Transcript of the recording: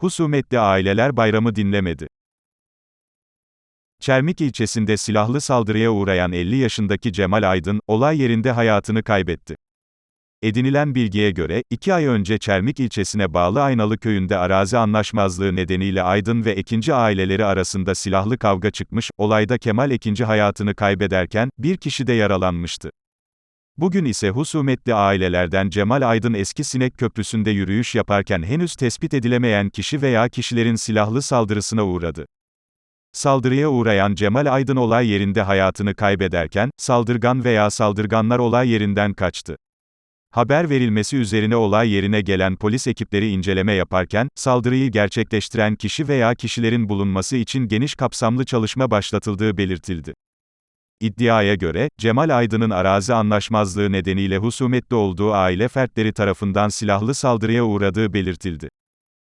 Husumetli aileler bayramı dinlemedi. Çermik ilçesinde silahlı saldırıya uğrayan 50 yaşındaki Cemal Aydın, olay yerinde hayatını kaybetti. Edinilen bilgiye göre, iki ay önce Çermik ilçesine bağlı Aynalı köyünde arazi anlaşmazlığı nedeniyle Aydın ve Ekinci aileleri arasında silahlı kavga çıkmış, olayda Kemal Ekinci hayatını kaybederken, bir kişi de yaralanmıştı. Bugün ise husumetli ailelerden Cemal Aydın Eski Sinek Köprüsü'nde yürüyüş yaparken henüz tespit edilemeyen kişi veya kişilerin silahlı saldırısına uğradı. Saldırıya uğrayan Cemal Aydın olay yerinde hayatını kaybederken, saldırgan veya saldırganlar olay yerinden kaçtı. Haber verilmesi üzerine olay yerine gelen polis ekipleri inceleme yaparken, saldırıyı gerçekleştiren kişi veya kişilerin bulunması için geniş kapsamlı çalışma başlatıldığı belirtildi. İddiaya göre, Cemal Aydın'ın arazi anlaşmazlığı nedeniyle husumetli olduğu aile fertleri tarafından silahlı saldırıya uğradığı belirtildi.